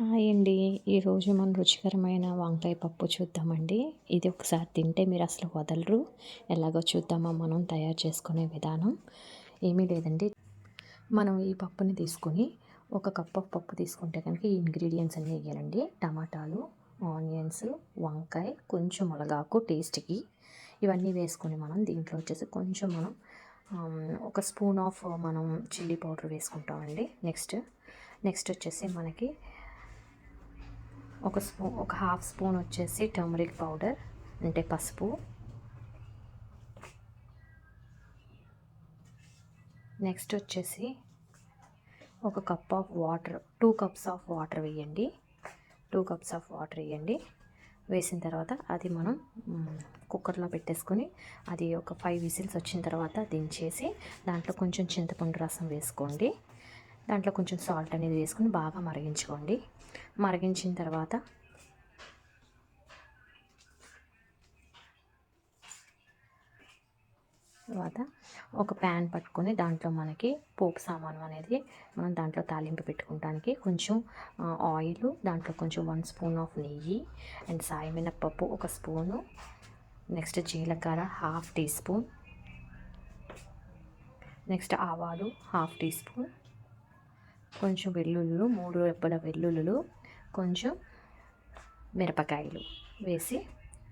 Hi అండి. ఈరోజు మనం రుచికరమైన వంకాయ పప్పు చూద్దామండి. ఇది ఒకసారి తింటే మీరు అసలు వదలరు. ఎలాగో చూద్దామా మనం తయారు చేసుకునే విధానం. ఏమీ లేదండి. మనం ఈ పప్పుని తీసుకొని ఒక కప్ ఆఫ్ పప్పు తీసుకుంటే కనుక ఈ ఇంగ్రీడియంట్స్ అన్నీ వేయాలండి. టమాటాలు ఆనియన్స్ వంకాయ కొంచెం మునగాకు టేస్ట్కి ఇవన్నీ వేసుకొని మనం దీంట్లో వచ్చేసి కొంచెం మనం ఒక స్పూన్ ఆఫ్ మనం చిల్లీ పౌడర్ వేసుకుంటామండి. నెక్స్ట్ నెక్స్ట్ వచ్చేసి మనకి ఒక స్పూన్ ఒక హాఫ్ స్పూన్ వచ్చేసి టర్మరిక్ పౌడర్ అంటే పసుపు. నెక్స్ట్ వచ్చేసి ఒక cup of water two cups of water వేయండి. టూ కప్స్ ఆఫ్ వాటర్ వేయండి. వేసిన తర్వాత అది మనం కుక్కర్లో పెట్టేసుకొని అది ఒక ఫైవ్ విజిల్స్ వచ్చిన తర్వాత దించేసి దాంట్లో కొంచెం చింతపండు రసం వేసుకోండి. దాంట్లో కొంచెం సాల్ట్ అనేది వేసుకొని బాగా మరిగించుకోండి. మరిగించిన తర్వాత తర్వాత ఒక ప్యాన్ పట్టుకొని దాంట్లో మనకి పోపు సామాను అనేది మనం దాంట్లో తాలింపు పెట్టుకోవడానికి కొంచెం ఆయిల్ దాంట్లో కొంచెం వన్ స్పూన్ ఆఫ్ నెయ్యి అండ్ సాయి మినప్పప్పు ఒక స్పూను నెక్స్ట్ జీలకర్ర హాఫ్ టీ స్పూన్ నెక్స్ట్ ఆవాలు హాఫ్ టీ స్పూన్ కొంచెం వెల్లుల్లు మూడు రెప్పల వెల్లుల్లులు కొంచెం మిరపకాయలు వేసి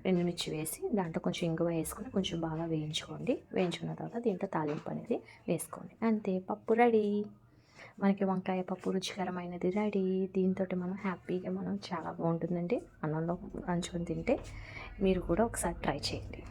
ఎండుమిర్చి వేసి దాంట్లో కొంచెం ఇంగువ వేసుకొని కొంచెం బాగా వేయించుకోండి. వేయించుకున్న తర్వాత దీంట్లో తాలింపు అనేది వేసుకోండి. అంతే పప్పు రెడీ. మనకి వంకాయ పప్పు రుచికరమైనది రెడీ. దీంతో మనం హ్యాపీగా మనం చాలా బాగుంటుందండి. అన్నంలో నంచుకొని తింటే మీరు కూడా ఒకసారి ట్రై చేయండి.